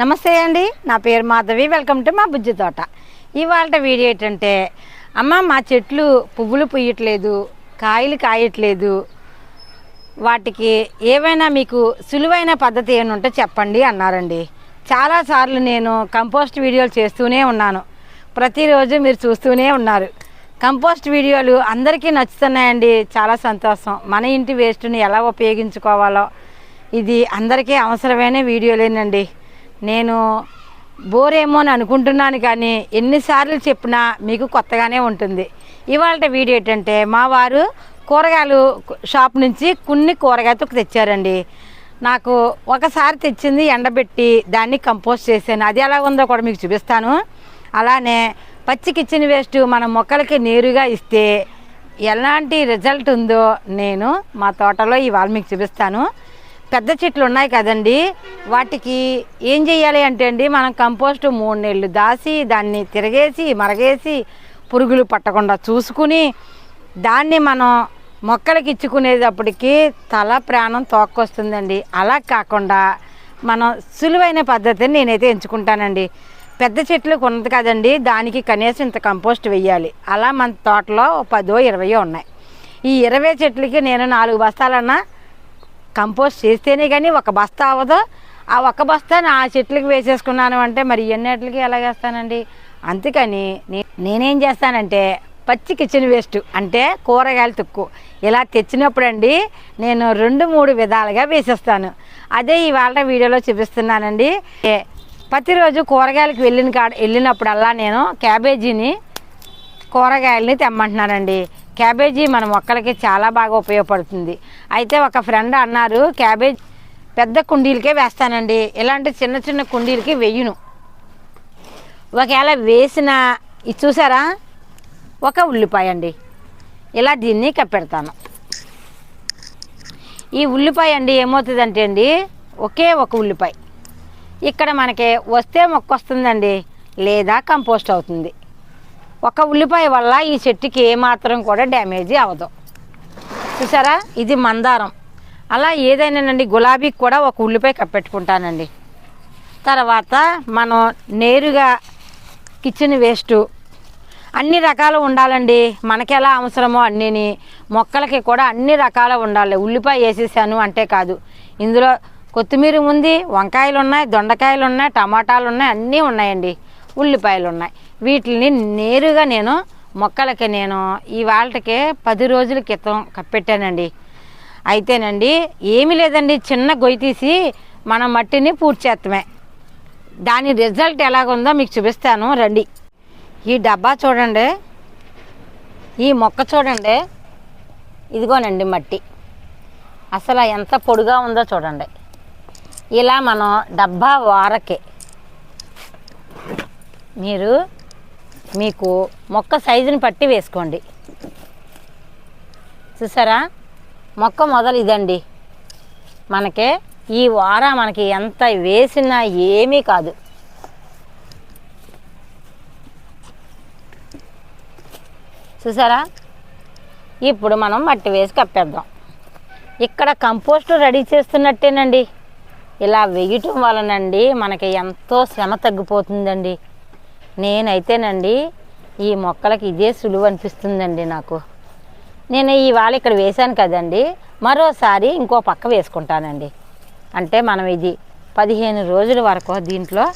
నమస్తే అండి. నా పేరు మాధవి. వెల్కమ్ టు మా బుజ్జి తోట. ఇవాళ వీడియో ఏంటంటే అమ్మ మా చెట్లు పువ్వులు పుయ్యట్లేదు కాయలు కాయట్లేదు. వాటికి ఏవైనా మీకు సులువైన పద్ధతి ఏమైనా ఉంటే చెప్పండి అన్నారండి. చాలాసార్లు నేను కంపోస్ట్ వీడియోలు చేస్తూనే ఉన్నాను. ప్రతిరోజు మీరు చూస్తూనే ఉన్నారు. కంపోస్ట్ వీడియోలు అందరికీ నచ్చుతున్నాయండి. చాలా సంతోషం. మన ఇంటి వేస్ట్ని ఎలా ఉపయోగించుకోవాలో ఇది అందరికీ అవసరమైన వీడియోలేనండి. నేను బోరేమో అని అనుకుంటున్నాను కానీ ఎన్నిసార్లు చెప్పినా మీకు కొత్తగానే ఉంటుంది. ఇవాళ వీడియో ఏంటంటే మా వారు కూరగాయలు షాప్ నుంచి కొన్ని కూరగాయలు తెచ్చారండి. నాకు ఒకసారి తెచ్చింది ఎండబెట్టి దాన్ని కంపోస్ట్ చేశాను. అది ఎలా ఉందో కూడా మీకు చూపిస్తాను. అలానే పచ్చి కిచెన్ వేస్ట్ మన మొక్కలకి నేరుగా ఇస్తే ఎలాంటి రిజల్ట్ ఉందో నేను మా తోటలో ఇవాళ మీకు చూపిస్తాను. పెద్ద చెట్లు ఉన్నాయి కదండి. వాటికి ఏం చేయాలి అంటే అండి మనం కంపోస్ట్ మూడు నెలలు దాసి దాన్ని తిరగేసి మరగేసి పురుగులు పట్టకుండా చూసుకుని దాన్ని మనం మొక్కలకి ఇచ్చుకునేటప్పటికి తల ప్రాణం తోక్కొస్తుందండి. అలా కాకుండా మనం సులువైన పద్ధతిని నేనైతే ఎంచుకుంటానండి. పెద్ద చెట్లు ఉన్నది కదండి దానికి కనీసం ఇంత కంపోస్ట్ వెయ్యాలి. అలా మన తోటలో పదో ఇరవయో ఉన్నాయి. ఈ ఇరవై చెట్లకి నేను నాలుగు బస్తాలన్నా కంపోస్ట్ చేస్తేనే కానీ ఒక బస్తా అవ్వదు. ఆ ఒక్క బస్తా నా చెట్లకి వేసేసుకున్నాను అంటే మరి ఎన్నిటికి ఎలాగేస్తానండి అందుకని నేనేం చేస్తానంటే పచ్చి కిచెన్ వేస్ట్ అంటే కూరగాయలు తుక్కు ఇలా తెచ్చినప్పుడండి నేను రెండు మూడు విధాలుగా వేసేస్తాను. అదే ఇవాళ వీడియోలో చూపిస్తున్నానండి. ఏ, ప్రతిరోజు కూరగాయలకు వెళ్ళిన కాడ వెళ్ళినప్పుడల్లా నేను క్యాబేజీని కూరగాయలని తెమ్మంటున్నానండి. క్యాబేజీ మన మొక్కలకి చాలా బాగా ఉపయోగపడుతుంది. అయితే ఒక ఫ్రెండ్ అన్నారు క్యాబేజ్ పెద్ద కుండీలకే వేస్తానండి. ఇలాంటి చిన్న చిన్న కుండీలకి వెయ్యను ఒకవేళ వేసిన ఇది చూసారా? ఒక ఉల్లిపాయ అండి. ఇలా దీన్ని కప్పెడతాను. ఈ ఉల్లిపాయ అండి ఏమవుతుందంటే అండి ఒకే ఒక ఉల్లిపాయ. ఇక్కడ మనకి వస్తే మొక్క వస్తుందండి లేదా కంపోస్ట్ అవుతుంది. ఒక ఉల్లిపాయ వల్ల ఈ చెట్టుకి ఏమాత్రం కూడా డ్యామేజ్ అవ్వదు. చూసారా? ఇది మందారం. అలా ఏదైనానండి గులాబీకి కూడా ఒక ఉల్లిపాయ కప్పెట్టుకుంటానండి తర్వాత మనం నేరుగా కిచెన్ వేస్ట్ అన్ని రకాలు ఉండాలండి. మనకి ఎలా అవసరమో అన్నిని మొక్కలకి కూడా అన్ని రకాలు ఉండాలి. ఉల్లిపాయ వేసేసాను అంటే కాదు. ఇందులో కొత్తిమీర ఉంది వంకాయలు ఉన్నాయి దొండకాయలు ఉన్నాయి టమాటాలు ఉన్నాయి అన్నీ ఉన్నాయండి. ఉల్లిపాయలు ఉన్నాయి వీటిని నేరుగా నేను మొక్కలకి నేను ఈ వాళ్ళకి పది రోజుల క్రితం కప్పెట్టానండి. అయితేనండి ఏమీ లేదండి చిన్న గొయ్యి తీసి మన మట్టిని పూర్తి చేస్తామే దాని రిజల్ట్ ఎలాగుందో మీకు చూపిస్తాను రండి. ఈ డబ్బా చూడండి. ఈ మొక్క చూడండి. ఇదిగోనండి మట్టి. అసలు ఎంత పొడిగా ఉందో చూడండి. ఇలా మనం డబ్బా వారకే మీరు మీకు మొక్క సైజుని పట్టి వేసుకోండి. చూసారా? మొక్క మొదలు ఇదండి. మనకే ఈ వార మనకి ఎంత వేసినా ఏమీ కాదు. చూసారా? ఇప్పుడు మనం మట్టి వేసి కప్పేద్దాం. ఇక్కడ కంపోస్ట్ రెడీ చేస్తున్నట్టేనండి. ఇలా వేయటం వలనండి మనకి ఎంతో శ్రమ తగ్గిపోతుందండి. నేనైతేనండి ఈ మొక్కలకి ఇదే సులువు అనిపిస్తుందండి నాకు. నేను ఇవాళ ఇక్కడ వేశాను కదండి మరోసారి ఇంకో పక్క వేసుకుంటానండి. అంటే మనం ఇది పదిహేను రోజుల వరకు దీంట్లో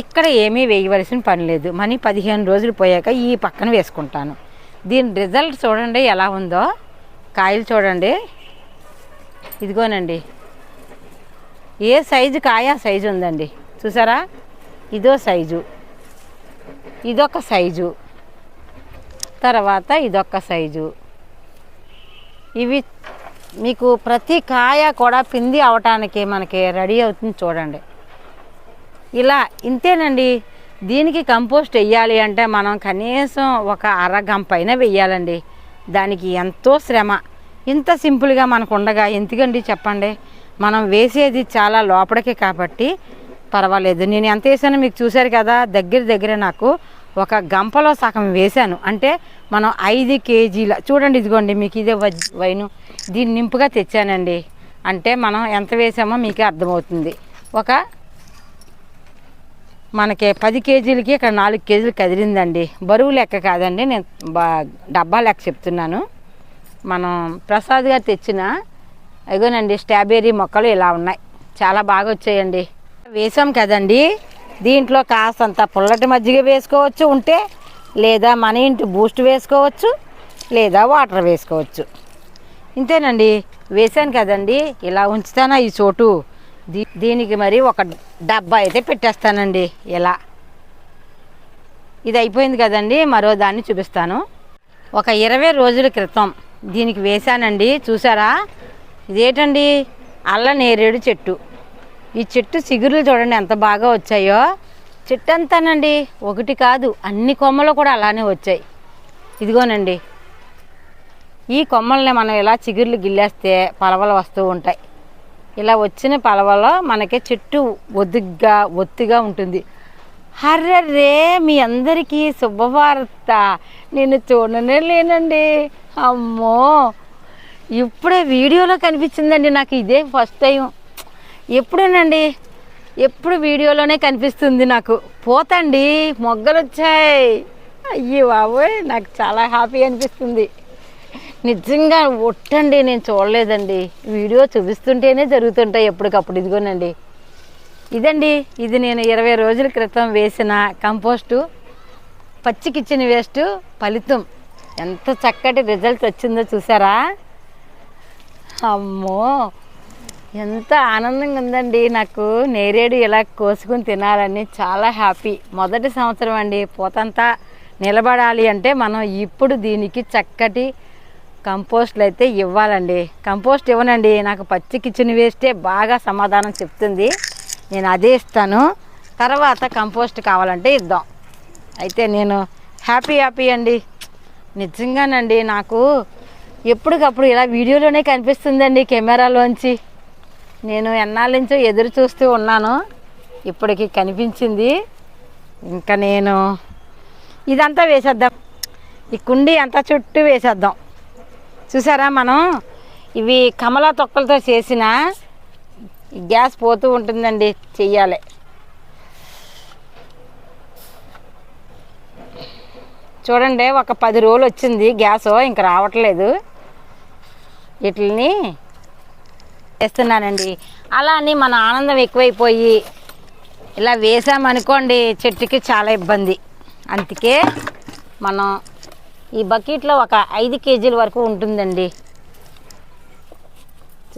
ఇక్కడ ఏమీ వేయవలసిన పని లేదు. మనీ పదిహేను రోజులు పోయాక ఈ పక్కన వేసుకుంటాను. దీని రిజల్ట్ చూడండి ఎలా ఉందో. కాయలు చూడండి. ఇదిగోనండి. ఏ సైజు కాయ సైజు ఉందండి. చూసారా? ఇదో సైజు. ఇదొక సైజు. తర్వాత ఇదొక సైజు. ఇవి మీకు ప్రతి కాయ కూడా పిండి అవటానికి మనకి రెడీ అవుతుంది చూడండి. ఇలా ఇంతేనండి. దీనికి కంపోస్ట్ వెయ్యాలి అంటే మనం కనీసం ఒక అరగం పైన వెయ్యాలండి దానికి ఎంతో శ్రమ. ఇంత సింపుల్గా మనకు ఉండగా ఎందుకండి చెప్పండి? మనం వేసేది చాలా లోపలికి కాబట్టి పర్వాలేదు. నేను ఎంత వేసానో మీకు చూశారు కదా దగ్గర దగ్గర నాకు ఒక గంపలో సగం వేశాను. అంటే మనం ఐదు కేజీల చూడండి ఇదిగోండి మీకు ఇదే వైను. దీన్ని నింపుగా తెచ్చానండి. అంటే మనం ఎంత వేసామో మీకే అర్థమవుతుంది. ఒక మనకి పది కేజీలకి ఇక్కడ నాలుగు కేజీలు కదిలిందండి. బరువు లెక్క కాదండి నేను బా డబ్బా లెక్క చెప్తున్నాను. మనం ప్రసాద్ గారు తెచ్చిన అదిగోనండి స్ట్రాబెర్రీ మొక్కలు ఇలా ఉన్నాయి. చాలా బాగా వచ్చాయండి. వేసాం కదండి. దీంట్లో కాస్తంత పుల్లటి మజ్జిగ వేసుకోవచ్చు ఉంటే లేదా మన ఇంటి బూస్ట్ వేసుకోవచ్చు లేదా వాటర్ వేసుకోవచ్చు. ఇంతేనండి. వేసాను కదండి. ఇలా ఉంచుతానా ఈ చోటు? దీ దీనికి మరి ఒక డబ్బా అయితే పెట్టేస్తానండి. ఇలా. ఇది అయిపోయింది కదండి. మరో దాన్ని చూపిస్తాను. ఒక ఇరవై రోజుల క్రితం దీనికి వేశానండి చూసారా? ఇదేటండి? అల్ల నేరేడు చెట్టు. ఈ చెట్టు చిగురులు చూడండి ఎంత బాగా వచ్చాయో. చెట్టు అంతానండి ఒకటి కాదు అన్ని కొమ్మలు కూడా అలానే వచ్చాయి. ఇదిగోనండి ఈ కొమ్మల్ని మనం ఇలా చిగుర్లు గిల్లేస్తే పలవలు వస్తూ ఉంటాయి. ఇలా వచ్చిన పలవలో మనకి చెట్టు ఒద్దుగ్గా ఒత్తిగా ఉంటుంది. హర్రర్రే మీ అందరికీ శుభవార్త. నేను చూడనే లేనండి. అమ్మో! ఇప్పుడే వీడియోలో కనిపించిందండి నాకు ఇదే ఫస్ట్ టైం. ఎప్పుడేనండి? ఎప్పుడు వీడియోలోనే కనిపిస్తుంది నాకు. పోతండి మొగ్గలు వచ్చాయి అయ్యి బాబోయ్ నాకు చాలా హ్యాపీ అనిపిస్తుంది. నిజంగా ఒట్టండి నేను చూడలేదండి. వీడియో చూపిస్తుంటేనే జరుగుతుంటాయి ఎప్పటికప్పుడు ఇదిగోనండి. ఇదండి ఇది నేను ఇరవై రోజుల క్రితం వేసిన కంపోస్టు. పచ్చి కిచెన్ వేస్ట్ ఫలితం. ఎంత చక్కటి రిజల్ట్ వచ్చిందో చూసారా? అమ్మో! ఎంత ఆనందంగా ఉందండి నాకు నేరేడు ఇలా కోసుకుని తినాలని చాలా హ్యాపీ. మొదటి సంవత్సరం అండి పూతంతా నిలబడాలి అంటే మనం ఇప్పుడు దీనికి చక్కటి కంపోస్ట్లు అయితే ఇవ్వాలండి. కంపోస్ట్ ఇవ్వనండి. నాకు పచ్చి కిచెన్ వేస్టే బాగా సమాధానం చెప్తుంది. నేను అదే ఇస్తాను. తర్వాత కంపోస్ట్ కావాలంటే ఇద్దాం. అయితే నేను హ్యాపీ హ్యాపీ అండి. నిజంగానండి నాకు ఎప్పటికప్పుడు ఇలా వీడియోలోనే కనిపిస్తుందండి కెమెరాలోంచి. నేను ఎన్నాళ్ళ నుంచో ఎదురు చూస్తూ ఉన్నాను. ఇప్పటికి కనిపించింది. ఇంకా నేను ఇదంతా వేసేద్దాం. ఈ కుండీ అంతా చుట్టూ వేసేద్దాం. చూసారా మనం? ఇవి కమలా తొక్కలతో చేసిన ఈ గ్యాస్ పోతూ ఉంటుందండి చెయ్యాలి. చూడండి ఒక పది రోజులు వచ్చింది గ్యాస్ ఇంక రావట్లేదు. వీటిని వేస్తున్నానండి. అలా అని మన ఆనందం ఎక్కువైపోయి ఇలా వేసామనుకోండి చెట్టుకి చాలా ఇబ్బంది. అందుకే మనం ఈ బకెట్లో ఒక ఐదు కేజీల వరకు ఉంటుందండి.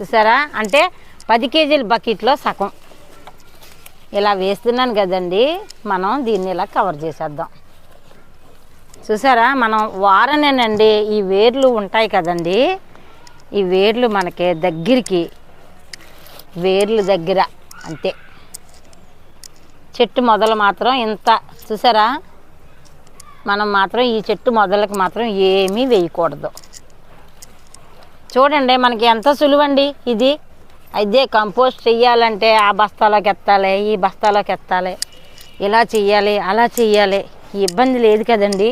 చూసారా? అంటే పది కేజీల బకెట్లో సగం. ఇలా వేస్తున్నాను కదండి. మనం దీన్ని ఇలా కవర్ చేసేద్దాం. చూసారా? మనం వారనేనండి ఈ వేర్లు ఉంటాయి కదండి. ఈ వేర్లు మనకి దగ్గరికి వేర్లు దగ్గర అంతే. చెట్టు మొదలు మాత్రం ఇంత చూసారా? మనం మాత్రం ఈ చెట్టు మొదలకి మాత్రం ఏమీ వేయకూడదు. చూడండి మనకి ఎంత సులువండి ఇది. అయితే కంపోస్ట్ చెయ్యాలంటే ఆ బస్తాలోకి ఎత్తాలి ఈ బస్తాలోకి ఎత్తాలి ఇలా చెయ్యాలి అలా చెయ్యాలి. ఇబ్బంది లేదు కదండి.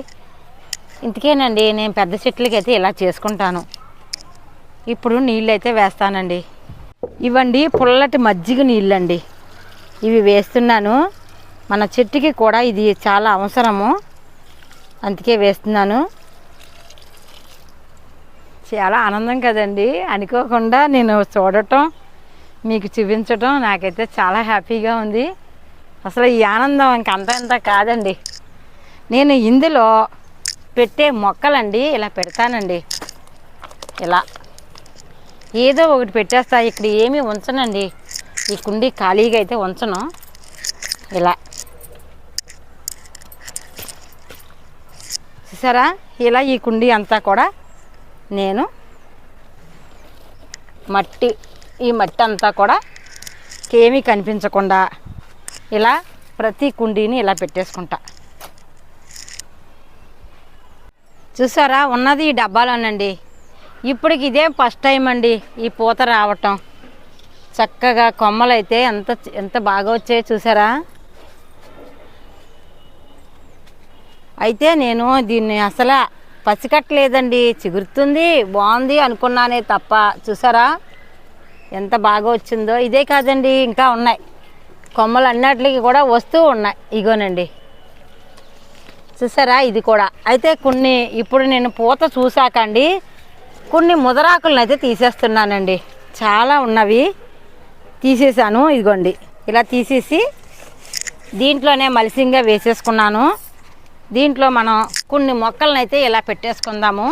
ఇంతకేనండి నేను పెద్ద చెట్లకి అయితే ఇలా చేసుకుంటాను. ఇప్పుడు నీళ్ళు అయితే వేస్తానండి. ఇవండి పుల్లటి మజ్జిగ నీళ్ళండి. ఇవి వేస్తున్నాను. మన చెట్టుకి కూడా ఇది చాలా అవసరము. అందుకే వేస్తున్నాను. చాలా ఆనందం కదండి. అనుకోకుండా నేను చూడటం మీకు చూపించటం నాకైతే చాలా హ్యాపీగా ఉంది. అసలు ఈ ఆనందం ఇంక అంత ఇంత కాదండి. నేను ఇందులో పెట్టే మొక్కలండి ఇలా పెడతానండి. ఇలా. ఏదో ఒకటి పెట్టేస్తా. ఇక్కడ ఏమీ ఉంచనండి. ఈ కుండీ ఖాళీగా అయితే ఉంచను. ఇలా. చూసారా? ఇలా ఈ కుండీ అంతా కూడా నేను మట్టి ఈ మట్టి అంతా కూడా ఏమీ కనిపించకుండా ఇలా ప్రతి కుండీని ఇలా పెట్టేసుకుంటా. చూసారా? ఉన్నది ఈ డబ్బాలోనండి. ఇప్పటికి ఇదే ఫస్ట్ టైం అండి ఈ పూత రావటం. చక్కగా కొమ్మలు అయితే ఎంత ఎంత బాగా వచ్చాయో చూసారా? అయితే నేను దీన్ని అసలు పసికట్టలేదండి. చిగురుతుంది బాగుంది అనుకున్నానే తప్ప. చూసారా? ఎంత బాగా వచ్చిందో. ఇదే కాదండి ఇంకా ఉన్నాయి. కొమ్మలు అన్నట్లకి కూడా వస్తూ ఉన్నాయి. ఇగోనండి. చూసారా? ఇది కూడా. అయితే కొన్ని ఇప్పుడు నేను పూత చూసాకండి కొన్ని ముదరాకులను అయితే తీసేస్తున్నానండి. చాలా ఉన్నవి. తీసేసాను ఇదిగోండి. ఇలా తీసేసి దీంట్లోనే మలిసింగా వేసేసుకున్నాను. దీంట్లో మనం కొన్ని మొక్కలను అయితే ఇలా పెట్టేసుకుందాము.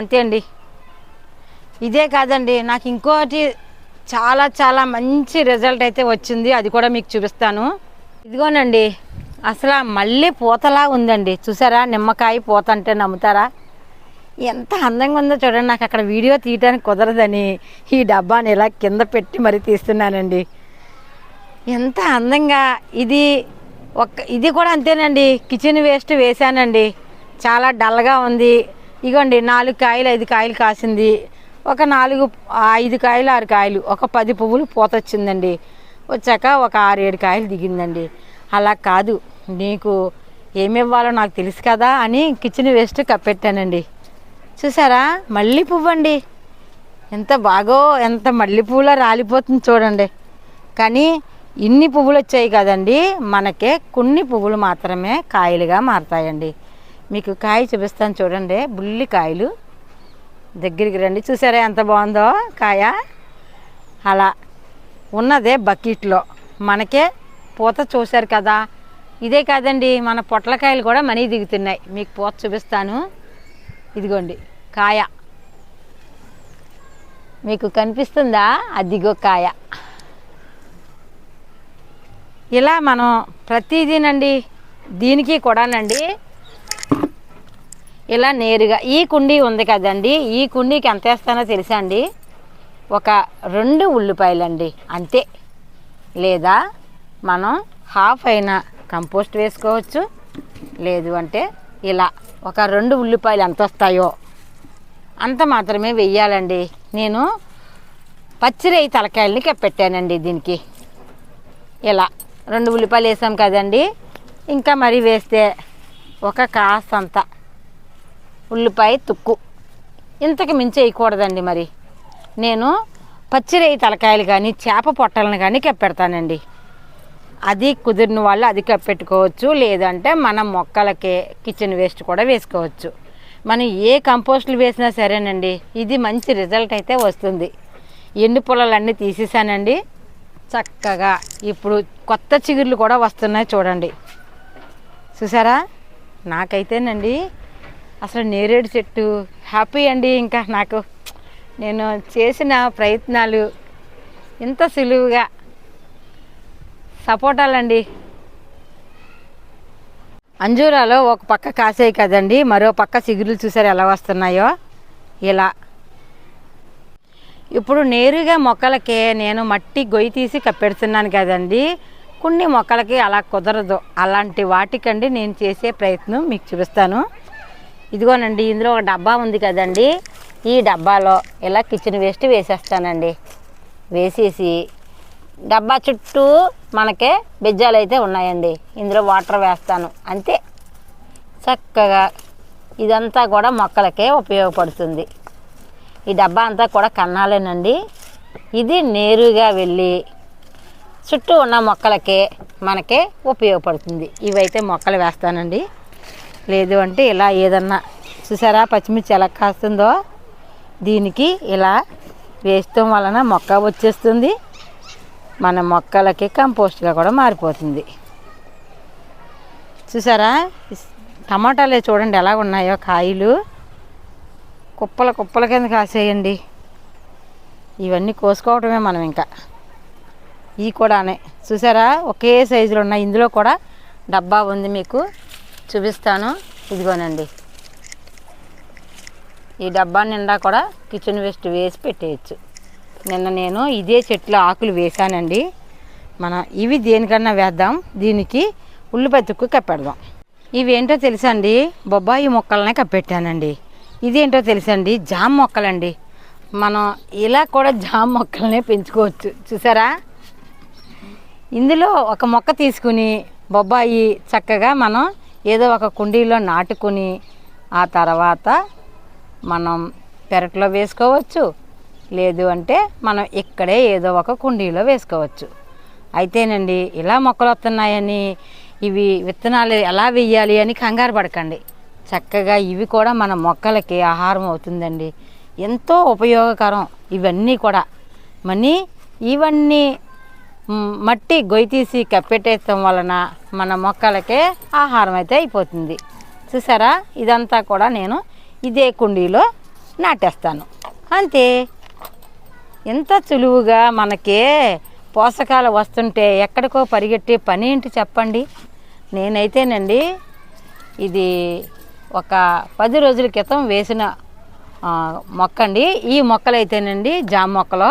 అంతే అండి. ఇదే కాదండి నాకు ఇంకోటి చాలా చాలా మంచి రిజల్ట్ అయితే వచ్చింది. అది కూడా మీకు చూపిస్తాను. ఇదిగోనండి అసలు మళ్ళీ పూతలా ఉందండి. చూసారా? నిమ్మకాయ పూత అంటే నమ్ముతారా? ఎంత అందంగా ఉందో చూడండి. నాకు అక్కడ వీడియో తీయడానికి కుదరదని ఈ డబ్బాని ఇలా కింద పెట్టి మరీ తీస్తున్నానండి. ఎంత అందంగా ఇది ఒక్క ఇది కూడా అంతేనండి. కిచెన్ వేస్ట్ వేసానండి చాలా డల్గా ఉంది. ఇగోండి నాలుగు కాయలు ఐదు కాయలు కాసింది. ఒక నాలుగు ఐదు కాయలు ఆరు కాయలు ఒక పది పువ్వులు పూత వచ్చిందండి వచ్చాక ఒక ఆరు ఏడు కాయలు దిగిందండి. అలా కాదు. నీకు ఏమి ఇవ్వాలో నాకు తెలుసు కదా అని కిచెన్ వేస్ట్ కప్పెట్టానండి. చూసారా? మళ్ళీ పువ్వు అండి ఎంత బాగో ఎంత మల్లె పువ్వులా రాలిపోతుంది చూడండి. కానీ ఇన్ని పువ్వులు వచ్చాయి కదండి మనకే కొన్ని పువ్వులు మాత్రమే కాయలుగా మారతాయండి. మీకు కాయ చూపిస్తాను చూడండి బుల్లి కాయలు. దగ్గరికి రండి. చూసారా ఎంత బాగుందో కాయ? అలా ఉన్నదే బకెట్లో. మనకే పూత చూశారు కదా. ఇదే కాదండి మన పొట్లకాయలు కూడా మనీ దిగుతున్నాయి. మీకు పూత చూపిస్తాను. ఇదిగోండి కాయ. మీకు కనిపిస్తుందా? అదిగో కాయ. ఇలా మనం ప్రతిదీనండి దీనికి కూడానండి ఇలా నేరుగా ఈ కుండీ ఉంది కదండి ఈ కుండీకి ఎంత వేస్తానో తెలుసా అండి? ఒక రెండు ఉల్లిపాయలండి అంతే. లేదా మనం హాఫ్ అయిన కంపోస్ట్ వేసుకోవచ్చు లేదు అంటే ఇలా ఒక రెండు ఉల్లిపాయలు ఎంత వస్తాయో అంత మాత్రమే వెయ్యాలండి. నేను పచ్చిరేయి తలకాయలని పెట్టానండి దీనికి. ఇలా రెండు ఉల్లిపాయలు వేసాం కదండి. ఇంకా మరి వేస్తే ఒక కాసంత ఉల్లిపాయ తుక్కు. ఇంతకు మించి వేయకూడదండి మరి. నేను పచ్చిరేయి తలకాయలు కానీ చేప పొట్టలను కానీ కప్పెడతానండి. అది కుదిరిన వాళ్ళు అది కప్పెట్టుకోవచ్చు లేదంటే మనం మొక్కలకి కిచెన్ వేస్ట్ కూడా వేసుకోవచ్చు. మనం ఏ కంపోస్టులు వేసినా సరేనండి ఇది మంచి రిజల్ట్ అయితే వస్తుంది. ఎండు పొలాలన్నీ తీసేసానండి. చక్కగా ఇప్పుడు కొత్త చిగుర్లు కూడా వస్తున్నాయి చూడండి. చూసారా? నాకైతేనండి అసలు నేరేడు చెట్టు హ్యాపీ అండి ఇంకా నాకు. నేను చేసిన ప్రయత్నాలు ఇంత సులువుగా సపోటాలండి. అంజూరాలో ఒక పక్క కాసాయి కదండి మరో పక్క సిగురులు చూసారు ఎలా వస్తున్నాయో? ఇలా. ఇప్పుడు నేరుగా మొక్కలకి నేను మట్టి గొయ్యి తీసి కప్పెడుతున్నాను కదండి కొన్ని మొక్కలకి అలా కుదరదు. అలాంటి వాటికండి నేను చేసే ప్రయత్నం మీకు చూపిస్తాను. ఇదిగోనండి ఇందులో ఒక డబ్బా ఉంది కదండి ఈ డబ్బాలో ఇలా కిచెన్ వేస్ట్ వేసేస్తానండి. వేసేసి డబ్బా చుట్టూ మనకే బెజ్జాలు అయితే ఉన్నాయండి. ఇందులో వాటర్ వేస్తాను. అంతే. చక్కగా ఇదంతా కూడా మొక్కలకే ఉపయోగపడుతుంది. ఈ డబ్బా అంతా కూడా కన్నాలేనండి. ఇది నేరుగా వెళ్ళి చుట్టూ ఉన్న మొక్కలకే మనకే ఉపయోగపడుతుంది. ఇవైతే మొక్కలు వేస్తానండి. లేదు అంటే ఇలా ఏదన్నా చూసారా? పచ్చిమిర్చి ఎలా కాస్తుందో? దీనికి ఇలా వేయటం వలన మొక్క వచ్చేస్తుంది. మన మొక్కలకి కంపోస్ట్గా కూడా మారిపోతుంది. చూసారా? టమాటాలే చూడండి ఎలా ఉన్నాయో కాయలు. కుప్పల కుప్పల కింద కాసేయండి. ఇవన్నీ కోసుకోవటమే మనం ఇంకా. ఇవి కూడానే. చూసారా? ఒకే సైజులో ఉన్నాయి. ఇందులో కూడా డబ్బా ఉంది మీకు. చూపిస్తాను. ఇదిగోనండి. ఈ డబ్బా నిండా కూడా కిచెన్ వేస్ట్ వేసి పెట్టేయచ్చు. నిన్న నేను ఇదే చెట్లు ఆకులు వేసానండి మన ఇవి దేనికన్నా వేద్దాం దీనికి ఉల్లిపాయ తుక్కు కప్పెడదాం. ఇవేంటో తెలుసా అండి బొబ్బాయి మొక్కలనే కప్పెట్టానండి. ఇదేంటో తెలుసా అండి జామ మొక్కలండి. మనం ఇలా కూడా జామ మొక్కలనే పెంచుకోవచ్చు. చూసారా? ఇందులో ఒక మొక్క తీసుకుని బొబ్బాయి చక్కగా మనం ఏదో ఒక కుండీలో నాటుకుని ఆ తర్వాత మనం పెరట్లో వేసుకోవచ్చు. లేదు అంటే మనం ఇక్కడే ఏదో ఒక కుండీలో వేసుకోవచ్చు. అయితేనండి ఇలా మొక్కలు వస్తున్నాయని ఇవి విత్తనాలు ఎలా వెయ్యాలి అని కంగారు పడకండి. చక్కగా ఇవి కూడా మన మొక్కలకి ఆహారం అవుతుందండి. ఎంతో ఉపయోగకరం ఇవన్నీ కూడా. మనీ ఇవన్నీ మట్టి గొయ్యి తీసి కప్పెట్టేయటం వలన మన మొక్కలకే ఆహారం అయితే అయిపోతుంది. చూసారా? ఇదంతా కూడా నేను ఇదే కుండీలో నాటేస్తాను. అంతే. ఇంత సులువుగా మనకే పోషకాలు వస్తుంటే ఎక్కడికో పరిగెట్టే పని ఏంటి చెప్పండి? నేనైతేనండి ఇది ఒక పది రోజుల క్రితం వేసిన మొక్క అండి ఈ మొక్కలు అయితేనండి జామ మొక్కలు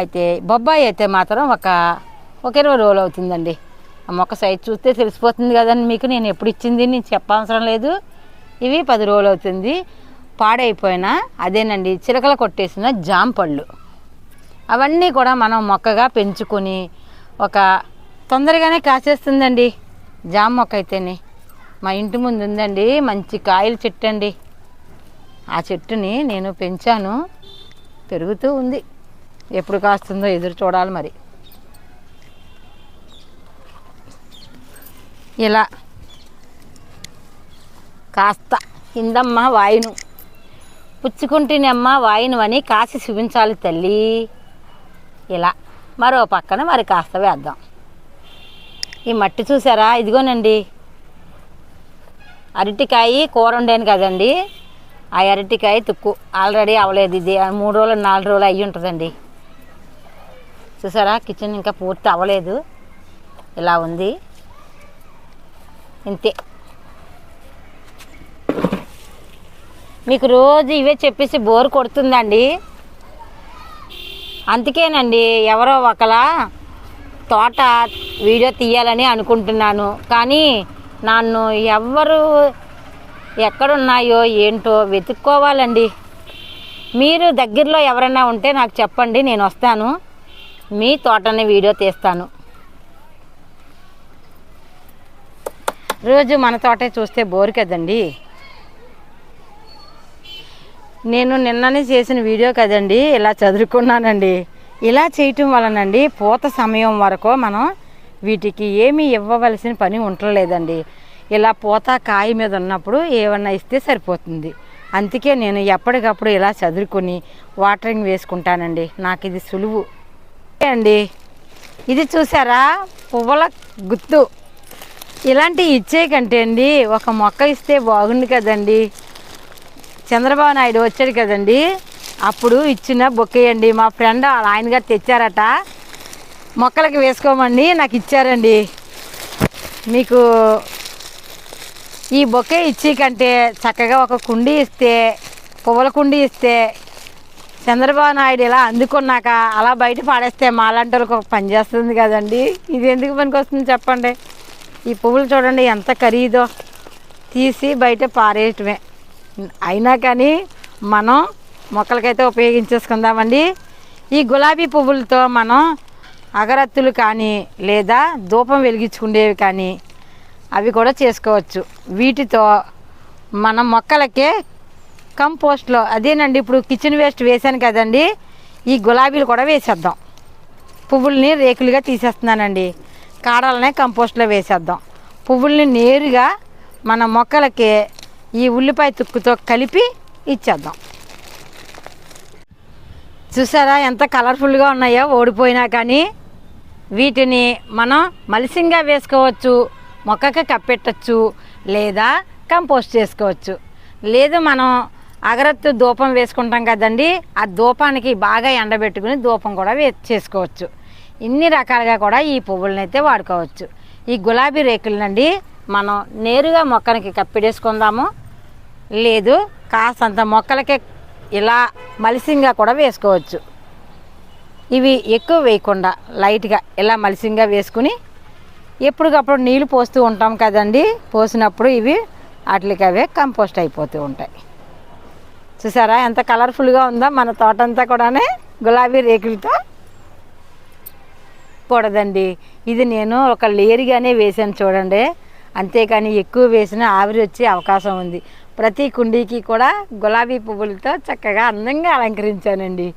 అయితే బొబ్బాయి అయితే మాత్రం ఒక ఒక ఇరవై రోజులు అవుతుందండి. ఆ మొక్క సైజ్ చూస్తే తెలిసిపోతుంది కదండి మీకు నేను ఎప్పుడు ఇచ్చింది నేను చెప్పవసరం లేదు. ఇవి పది రోజులు అవుతుంది పాడైపోయిన అదేనండి చిలకలు కొట్టేసిన జామ పళ్ళు. అవన్నీ కూడా మనం మొక్కగా పెంచుకొని ఒక తొందరగానే కాసేస్తుందండి. జామ మొక్క అయితేనే. మా ఇంటి ముందు ఉందండి మంచి కాయల చెట్టు అండి. ఆ చెట్టుని నేను పెంచాను. పెరుగుతూ ఉంది. ఎప్పుడు కాస్తుందో ఎదురు చూడాలి మరి. ఇలా. కాస్త. ఇందమ్మా వాయును. పుచ్చుకుంటేనమ్మ వాయును అని కాసి చూపించాలి తల్లి. ఇలా మరో పక్కన మరి కాస్త వేద్దాం. ఈ మట్టి చూసారా? ఇదిగోనండి. అరటికాయ కూర ఉండేను కదండి. ఆ అరటికాయ తుక్కు. ఆల్రెడీ అవ్వలేదు ఇది. మూడు రోజులు నాలుగు రోజులు అయ్యి ఉంటుందండి. చూసారా? కిచెన్ ఇంకా పూర్తి అవ్వలేదు. ఇలా ఉంది. ఇంతే. మీకు రోజు ఇవే చెప్పేసి బోర్ కొడుతుందండి. అందుకేనండి ఎవరో ఒకలా తోట వీడియో తీయాలని అనుకుంటున్నాను. కానీ నన్ను ఎవ్వరు ఎక్కడున్నాయో ఏంటో వెతుక్కోవాలండి. మీరు దగ్గరలో ఎవరైనా ఉంటే నాకు చెప్పండి నేను వస్తాను. మీ తోటని వీడియో తీస్తాను. రోజు మన తోటే చూస్తే బోరు కదండి. నేను నిన్ననే చేసిన వీడియో కదండి ఇలా చదువుకున్నానండి. ఇలా చేయటం వలనండి పూత సమయం వరకు మనం వీటికి ఏమీ ఇవ్వవలసిన పని ఉండలేదండి ఇలా పూత కాయ మీద ఉన్నప్పుడు ఏమన్నా ఇస్తే సరిపోతుంది. అందుకే నేను ఎప్పటికప్పుడు ఇలా చదువుకొని వాటరింగ్ వేసుకుంటానండి. నాకు ఇది సులువు. అండి ఇది చూసారా? పువ్వుల గుత్తు. ఇలాంటివి ఇచ్చే కంటే అండి ఒక మొక్క ఇస్తే బాగుంది కదండి. చంద్రబాబు నాయుడు వచ్చాడు కదండి. అప్పుడు ఇచ్చిన బొక్కేయండి మా ఫ్రెండ్ వాళ్ళ ఆయన గారు తెచ్చారట. మొక్కలకి వేసుకోమండి నాకు ఇచ్చారండి. మీకు ఈ బొకే ఇచ్చి కంటే చక్కగా ఒక కుండీ ఇస్తే పువ్వుల కుండీ ఇస్తే చంద్రబాబు నాయుడు ఇలా అందుకున్నాక అలా బయట పాడేస్తే మాలాంటి వాళ్ళకి ఒక పని చేస్తుంది కదండి. ఇది ఎందుకు పనికి వస్తుంది చెప్పండి. ఈ పువ్వులు చూడండి ఎంత ఖరీదో. తీసి బయట పారేయటమే. అయినా కానీ మనం మొక్కలకైతే ఉపయోగించేసుకుందామండి. ఈ గులాబీ పువ్వులతో మనం అగరత్తులు కానీ లేదా ధూపం వెలిగించుకునేవి కానీ అవి కూడా చేసుకోవచ్చు. వీటితో మన మొక్కలకే కంపోస్ట్లో అదేనండి ఇప్పుడు కిచెన్ వేస్ట్ వేసాను కదండి ఈ గులాబీలు కూడా వేసేద్దాం. పువ్వుల్ని రేకులుగా తీసేస్తున్నానండి. కాడలనే కంపోస్ట్లో వేసేద్దాం. పువ్వుల్ని నేరుగా మన మొక్కలకి ఈ ఉల్లిపాయ తుక్కుతో కలిపి ఇచ్చేద్దాం. చూసారా ఎంత కలర్ఫుల్గా ఉన్నాయో ఓడిపోయినా కానీ వీటిని మనం మలిసింగా వేసుకోవచ్చు మొక్కకి కప్పెట్టచ్చు లేదా కంపోస్ట్ చేసుకోవచ్చు. లేదు మనం అగరత్తు ధూపం వేసుకుంటాం కదండి ఆ ధూపానికి బాగా ఎండబెట్టుకుని ధూపం కూడా చేసుకోవచ్చు. ఇన్ని రకాలుగా కూడా ఈ పువ్వులనైతే వాడుకోవచ్చు. ఈ గులాబీ రేకులనండి మనం నేరుగా మొక్కనికి కప్పిడేసుకుందాము లేదు కాసంత మొక్కలకి ఇలా మలిసింగా కూడా వేసుకోవచ్చు. ఇవి ఎక్కువ వేయకుండా లైట్గా ఇలా మలిసింగా వేసుకుని ఎప్పటికప్పుడు నీళ్ళు పోస్తూ ఉంటాం కదండి. పోసినప్పుడు ఇవి వాటికి అవే కంపోస్ట్ అయిపోతూ ఉంటాయి. చూసారా? ఎంత కలర్ఫుల్గా ఉందో మన తోట అంతా కూడానే గులాబీ రేకులతో కూడదండి. ఇది నేను ఒక లేరుగానే వేసాను చూడండి. అంతేకాని ఎక్కువ వేసిన ఆవిరి వచ్చే అవకాశం ఉంది. ప్రతి కుండీకి కూడా గులాబీ పువ్వులతో చక్కగా అందంగా అలంకరించానండి.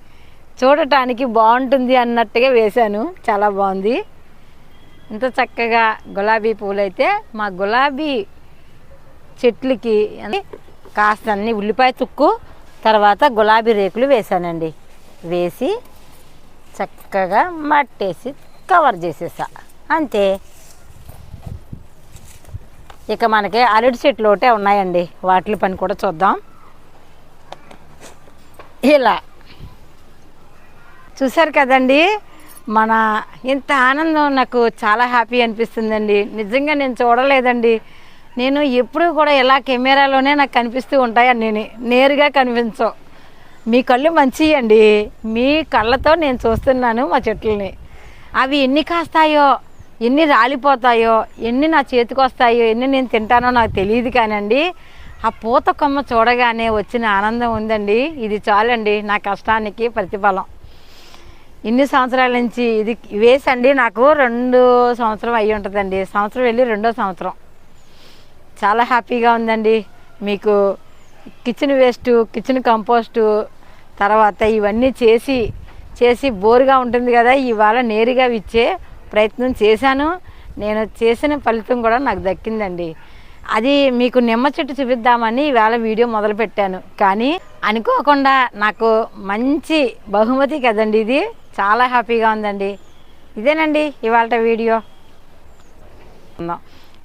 చూడటానికి బాగుంటుంది అన్నట్టుగా వేశాను. చాలా బాగుంది. ఇంత చక్కగా గులాబీ పువ్వులు అయితే మా గులాబీ చెట్లకి కాస్త అన్ని ఉల్లిపాయ తుక్కు తర్వాత గులాబీ రేకులు వేసానండి వేసి చక్కగా మట్టేసి కవర్ చేసేసా. అంతే. ఇక మనకి అరటి చెట్లు ఒకటే ఉన్నాయండి. వాటి పని కూడా చూద్దాం. ఇలా. చూసారు కదండి? మన ఇంత ఆనందం నాకు చాలా హ్యాపీ అనిపిస్తుందండి. నిజంగా నేను చూడలేదండి. నేను ఎప్పుడూ కూడా ఇలా కెమెరాలోనే నాకు కనిపిస్తూ ఉంటాయని నేను నేరుగా కనిపించవు. మీ కళ్ళు మంచివి అండి మీ కళ్ళతో నేను చూస్తున్నాను మా చెట్లని. అవి ఎన్ని కాస్తాయో? ఎన్ని రాలిపోతాయో ఎన్ని నా చేతికి వస్తాయో ఎన్ని నేను తింటానో నాకు తెలియదు కానండి. ఆ పూత కొమ్మ చూడగానే వచ్చిన ఆనందం ఉందండి. ఇది చాలండి నా కష్టానికి ప్రతిఫలం. ఇన్ని సంవత్సరాల నుంచి ఇది వేసండి నాకు రెండు సంవత్సరం అయ్యి ఉంటుందండి. సంవత్సరం వెళ్ళి రెండో సంవత్సరం. చాలా హ్యాపీగా ఉందండి. మీకు కిచెన్ వేస్ట్ కిచెన్ కంపోస్టు తర్వాత ఇవన్నీ చేసి చేసి బోరుగా ఉంటుంది కదా ఇవాళ నేరుగా ఇచ్చే ప్రయత్నం చేశాను. నేను చేసిన ఫలితం కూడా నాకు దక్కిందండి. అది మీకు నిమ్మ చెట్టు చూపిద్దామని ఇవాళ వీడియో మొదలుపెట్టాను. కానీ అనుకోకుండా నాకు మంచి బహుమతి కదండి ఇది. చాలా హ్యాపీగా ఉందండి. ఇదేనండి ఇవాళ వీడియో.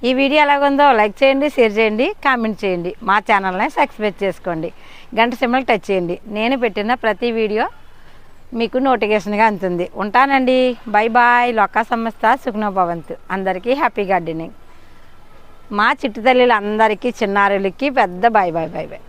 ఈ వీడియో ఎలాగుందో లైక్ చేయండి షేర్ చేయండి కామెంట్ చేయండి. మా ఛానల్ని సబ్స్క్రైబ్ చేసుకోండి. గంట సింబల్ టచ్ చేయండి. నేను పెట్టిన ప్రతి వీడియో మీకు నోటిఫికేషన్గా అందుతుంది ఉంటానండి. Bye bye. లోకా సంస్థ సుఖ్నోభవంతు అందరికీ హ్యాపీ గార్డెనింగ్. మా చిట్టు తల్లిలందరికీ చిన్నారులకి పెద్ద బాయ్ బాయ్ బాయ్ బాయ్